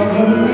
Amen.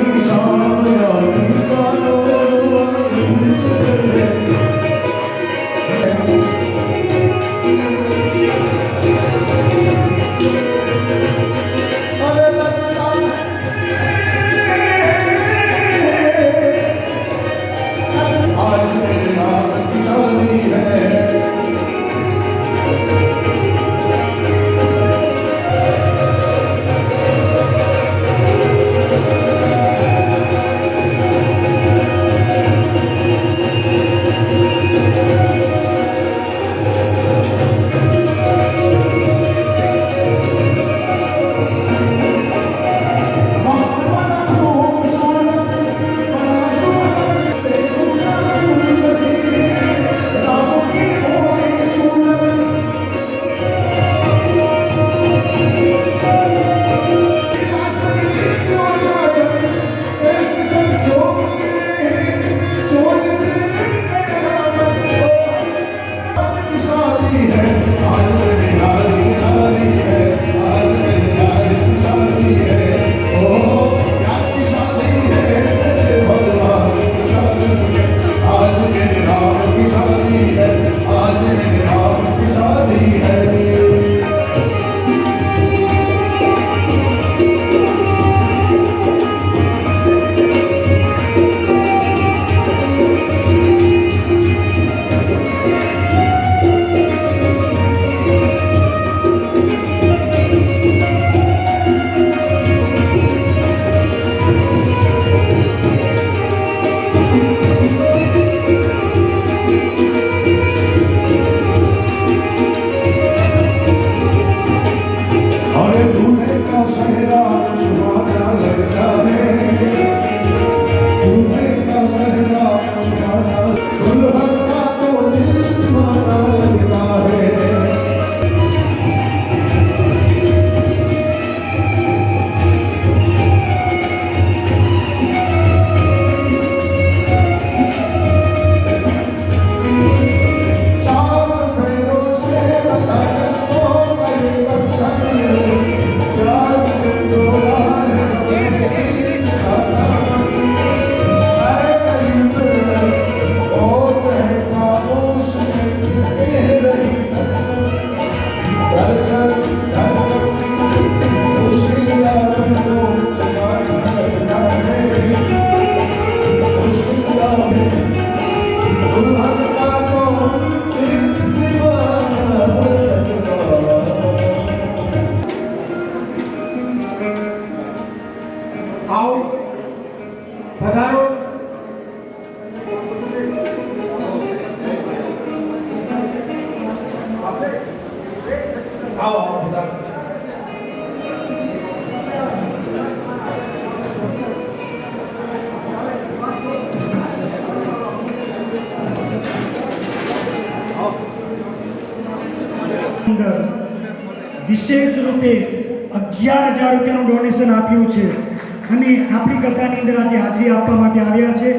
સ્પર્ધાની અંદર આજે હાજરી આપવા માટે આવ્યા છે.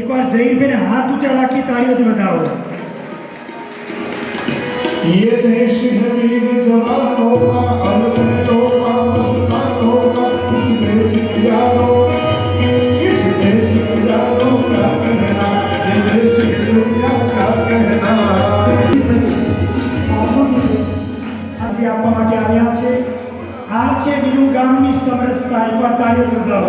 એકવાર જહીરભાઈને હાથ ઊંચા રાખી તાળીઓથી વધાવો. ये देश है वीर जवानों का अमर लोग का मस्तानों का इस देश की यारों છે બીજું ગામની સમરસતા એકવાર તાળીઓ બધા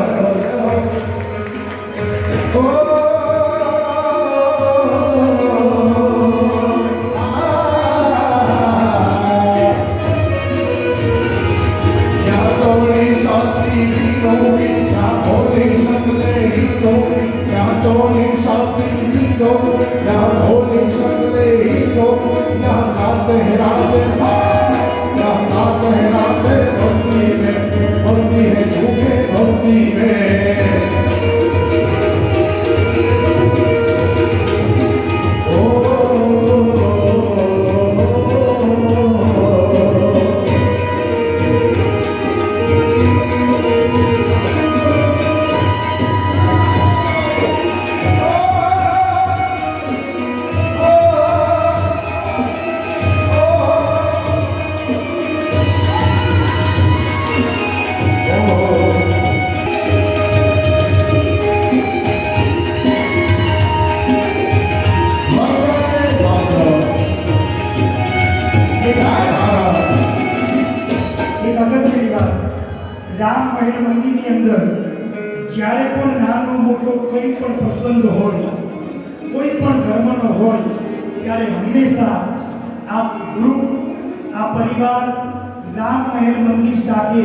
મંદિર સાથે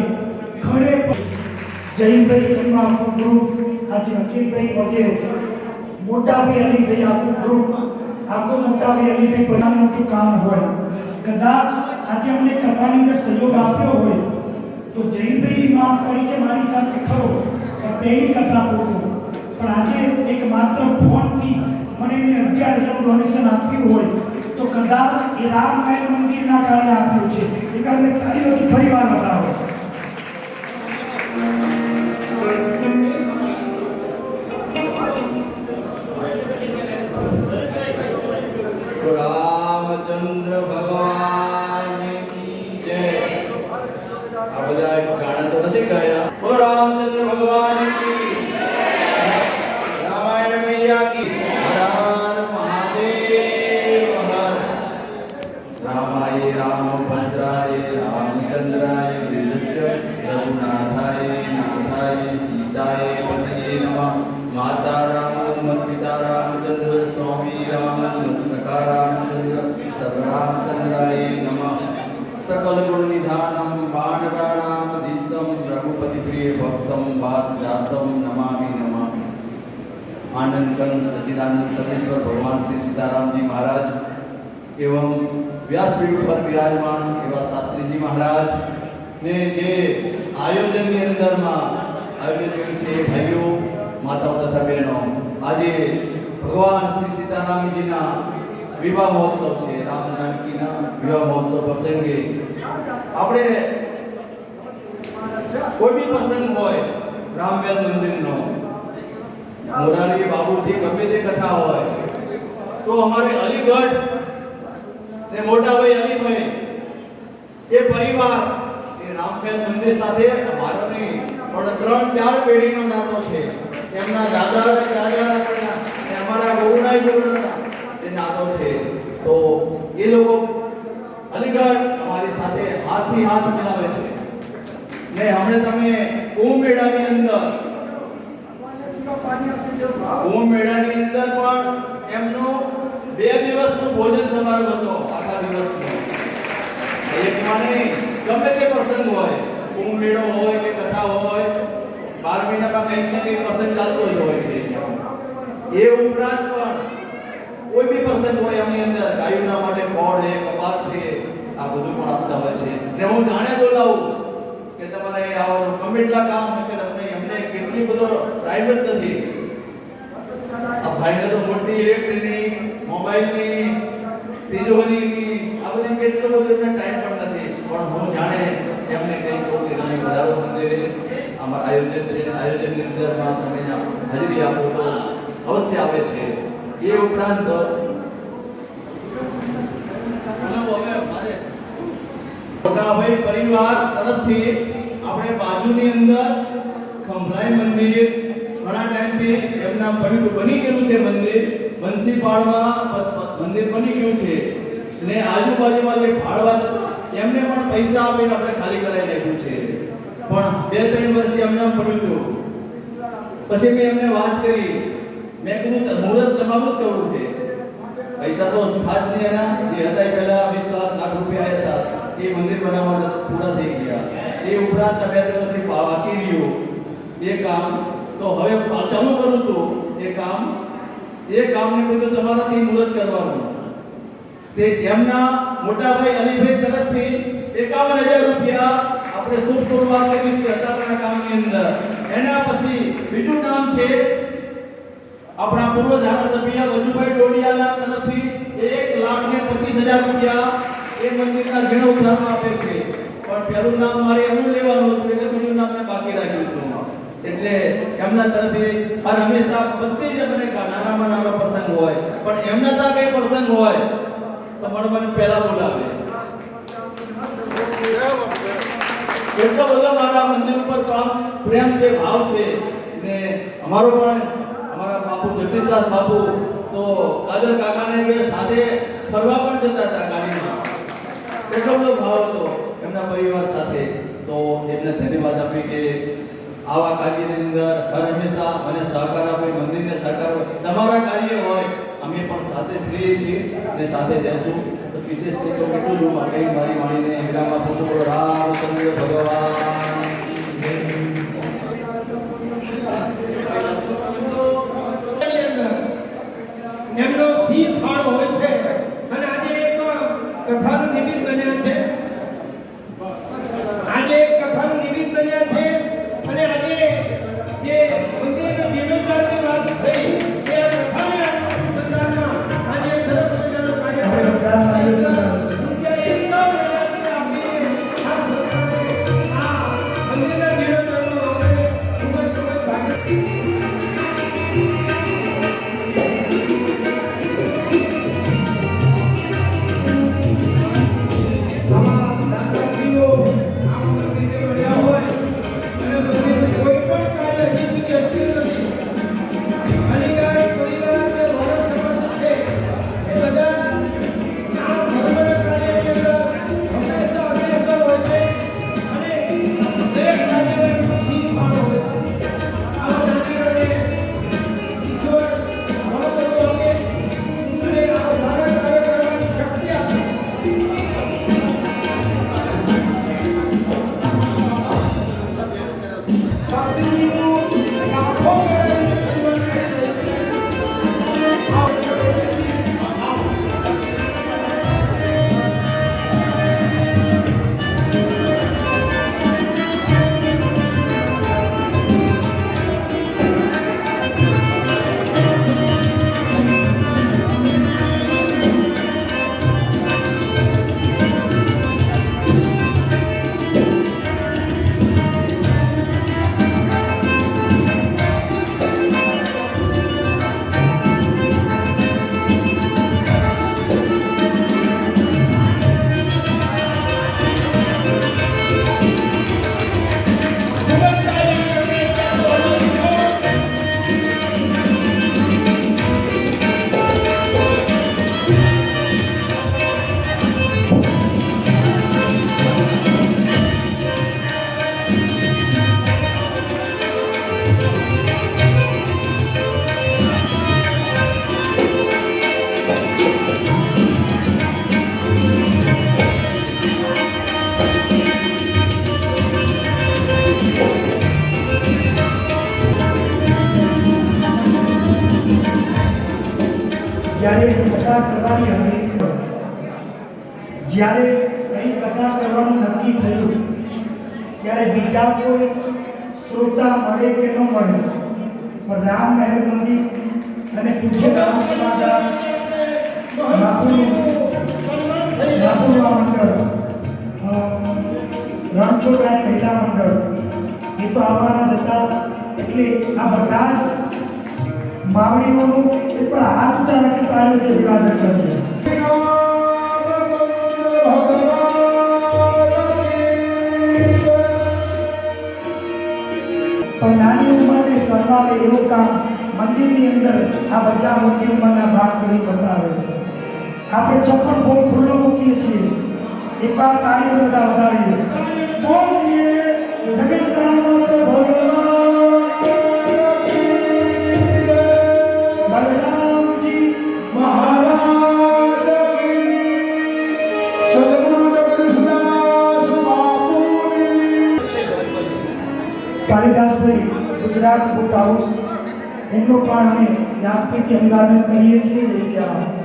ઘણે જયભાઈ આખું ગ્રુપ આજે અખિલભાઈ વગેરે, મોટાભાઈ અલીભાઈ આખું ગ્રુપ આખું મોટાભાઈ અલીભાઈ બધા મોટું કામ હોય. કદાચ આજે અમને કથાની અંદર સહયોગ આપ્યો હોય, તો જયભાઈ માં પરિચય મારી સાથે ખરો, પણ પહેલી કથા પૂરતો પણ આજે એક માત્ર ફોનથી મને એમને અગિયાર હજારનું ડોનેશન આપ્યું હોય તો કદાચ એ રામ મહેલ મંદિરના કારણે આપ્યું છે. એ કારણે તાળીઓથી ફરી વાર બતાવો રામચંદ્ર ભગવાન રઘુપતિ પ્રિય ભક્તમ વાત જાતમ નમામિ નમામિ આનંદ સચિદાનંદ સદેશ્વર ભગવાન શ્રી સીતારામજી મહારાજ એવમ વ્યાસપીઠ ઉપર બિરાજમાન એવા શાસ્ત્રીજી મહારાજ ને જે આયોજનની અંદરમાં આયોજન છે ભાઈઓ માતાઓ તથા બહેનો આજે ભગવાન શ્રી સીતારામજીના વિવાહ મહોત્સવ છે રામ જાનકીના વિવાહ મહોત્સવ પ્રસંગે આપણે કોઈ બી પ્રસંગ હોય રામવેલ મંદિરનો, મોરારી બાબુથી ગમે તે કથા હોય, તો અમારે અલીગઢ, ને મોટાભાઈ અલીભાઈ, એ પરિવાર, એ રામવેલ મંદિર સાથે અમારો નહીં, પણ ત્રણ, ચાર પેઢીનો નાતો છે. એમના દાદા દાદા પણ અમારા ગોરુના એ નાતો છે. તો એ લોકો અલીગઢ અમારી સાથે હાથથી હાથ મિલાવે છે. ને હમણે તમે કુંભ મેળાની અંદર કુંભ મેળાની અંદર પણ એમનો બે દિવસનો ભોજન સમારોહ હતો, આખા દિવસનો. એક માને ગમે તે પ્રસંગ હોય, કુંભ મેળો હોય કે કથા હોય, બાર મહિનામાં કંઈક ને કંઈક પ્રસંગ ચાલતો જ હોય છે. એ ઉપરાંત પણ કોઈ બી પ્રસંગ હોય એમની અંદર, ગાયુના માટે ખોળ છે, કપાસ છે, આ બધું પણ આપતા હોય છે. ને હું જાણે બોલાવું આવવાનું કમિટલા કામ કે તમને એમને કેટલી બધો ટાઈમ જ નથી. આ ભાઈને તો મોટી ઇલેક્ટ્રિકની મોબાઈલની તિજોરીની આ બધી કેટલો બધો એમને ટાઈમ પણ નથી. પણ હું જાણે એમને કંઈ કહું કે તમે વધારો મંદિરે આમાં આયોજન છે. આયોજનની અંદરમાં તમે હાજરી આપો તો અવશ્ય આવે છે. એ ઉપરાંત મોટાભાઈ પરિવાર તરફથી આપણે બાજુની અંદર ખંભલાઈ મંદિર. ઘણા ટાઈમથી એમના બન્યું બની ગયેલું છે મંદિર. બંસીપાળમાં મંદિર બની ગયું છે. ને આજુબાજુમાં જે ભાડવા એમને પણ પૈસા આપીને આપણે ખાલી કરાવી નાખ્યું છે. પણ બે, ત્રણ વર્ષથી એમને પડ્યું હતું પછી મેં એમને વાત કરી. મેં કીધું, "ત- મુહૂર્ત તમારું જ કરવું છે. પૈસા તો થાત નહીં એના. જે હતા પહેલા વીસ લાખ લાખ રૂપિયા હતા. એ મંદિર બનાવવા પૂરા થઈ ગયા. એ ઉપરાંત તમે દિવસથી બાકી રહ્યું એ કામ તો હવે ચાલુ કરું તો એ કામ, એ કામને બધું તમારાથી મુહૂર્ત કરવાનું. તે એમના મોટાભાઈ અલીભાઈ તરફથી એકાવન હજાર રૂપિયા આપણે શુભ શરૂઆત કરી છે અત્યારના કામની અંદર. એના પછી બીજું નામ છે આપણા પૂર્વ ધારાસભ્ય વજુભાઈ ડોડિયાના તરફથી એક લાખ ને પચીસ હજાર રૂપિયા એ મંદિરના જીર્ણોદ્ધારમાં આપે છે. પણ પહેલું નામ મારે એમનું લેવાનું હતું, એટલે બીજું નામ મેં બાકી રાખ્યું હતું એટલે એમના તરફથી હર હંમેશા બધી જ મને નાનામાં નાનો પ્રસંગ હોય, પણ એમના ત્યાં કઈ પ્રસંગ હોય, તો મને મને પહેલા બોલાવે. એટલો બધો મારા મંદિર ઉપર કામ પ્રેમ છે, ભાવ છે. ને અમારો પણ, અમારા બાપુ જગદીશદાસ બાપુ, તો કાદર કાકાને બે સાથે ફરવા પણ જતા હતા ગાડીમાં. એટલો બધો ભાવ હતો. એમના પરિવાર સાથે તો એમને ધન્યવાદ આપી કે આવા કાર્યની અંદર હર હંમેશા મને સહકાર આપે, મંદિરને સહકાર તમારા કાર્ય હોય, અમે પણ સાથે રહીએ છીએ અને સાથે જઈશું. વિશેષ તો એટલું જ હું કંઈ મારી માણીને વિરામ આપું રામચંદ્ર ભગવાન. એમનો સિંહ ફાળો હોય છે. અને આજે એક કથાનું નિમિત્ત બન્યા છે. અહીં કથા કરવાનું નક્કી થયું. ત્યારે બીજા કોઈ શ્રોતા મળે કે ન મળે? પણ રામ મહેર અને પૂજ્ય રામ કમાદાસ બાપુનું આ મંડળ રણછોડરાય મહિલા મંડળ, એ તો આવવાના હતા. એટલે આ બધા જ માવડીઓનું એ પણ હાથ ઊંચા રાખી તાળીઓથી અભિવાદન કરજો શરમાવે એવું કામ મંદિરની અંદર આ બધા મોટી ઉંમરના ભાગ કરી બતાવે છે. આપણે ચપ્પલ બહુ ખુલ્લો મૂકીએ છીએ. એકવાર તાળીઓ બધા વધારીએ. બોલીએ જગન્નાથ ગુજરાત બુક હાઉસ એમનો પણ અમે વ્યાસપીઠથી અભિવાદન કરીએ છીએ. જય શ્રી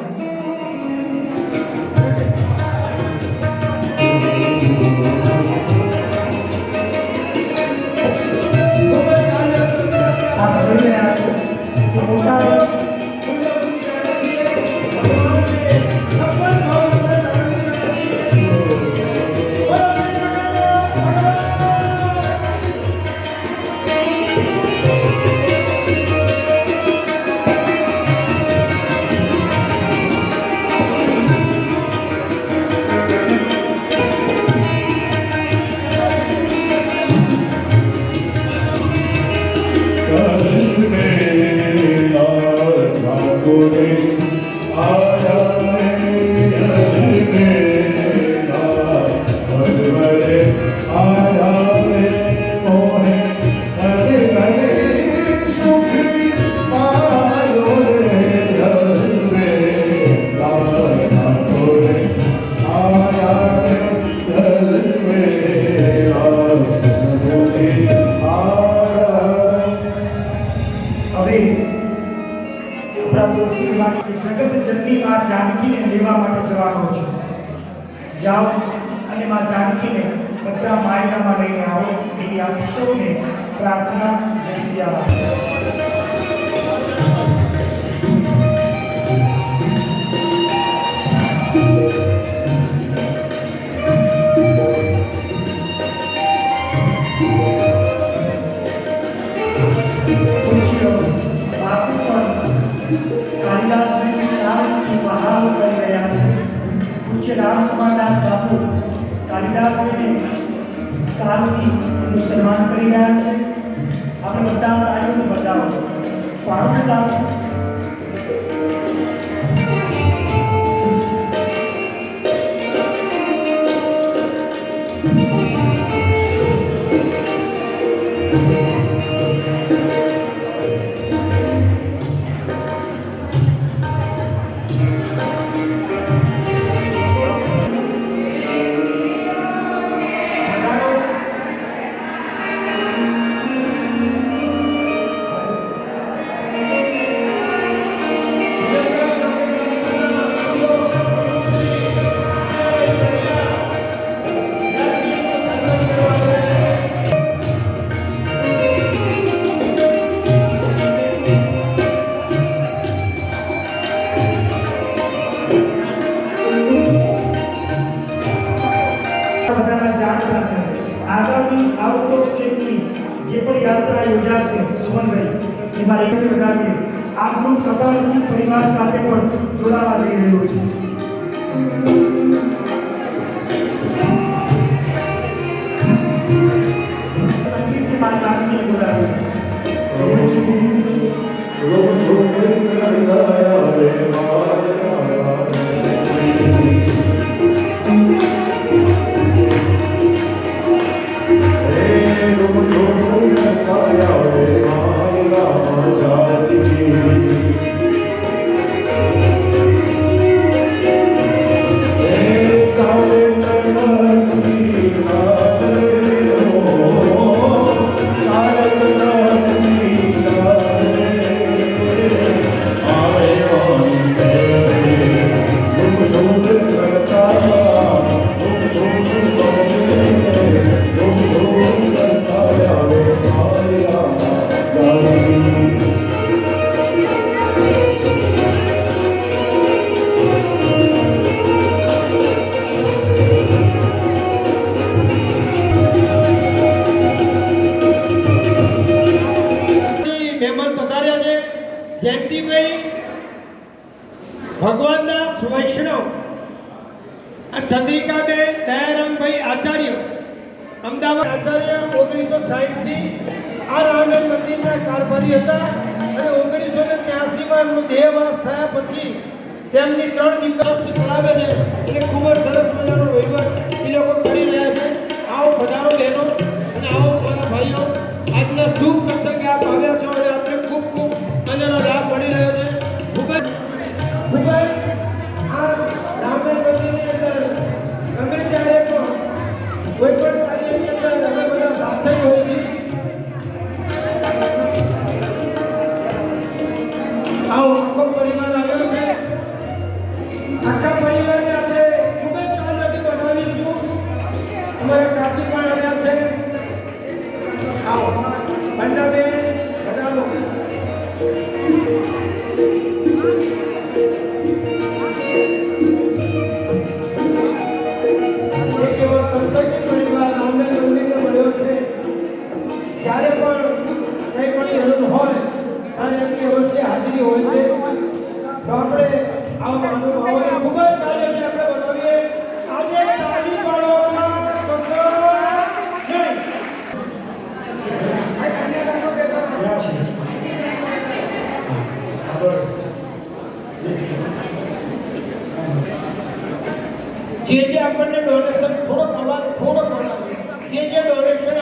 I am. આપ સૌને પ્રાર્થના જય સિયારામ રામકુમાર દાસ બાપુ કાલિદાસ બેને સારથી એમનું સન્માન કરી રહ્યા છે. આપણે બધા તાળીઓને બધા પાડો તાળો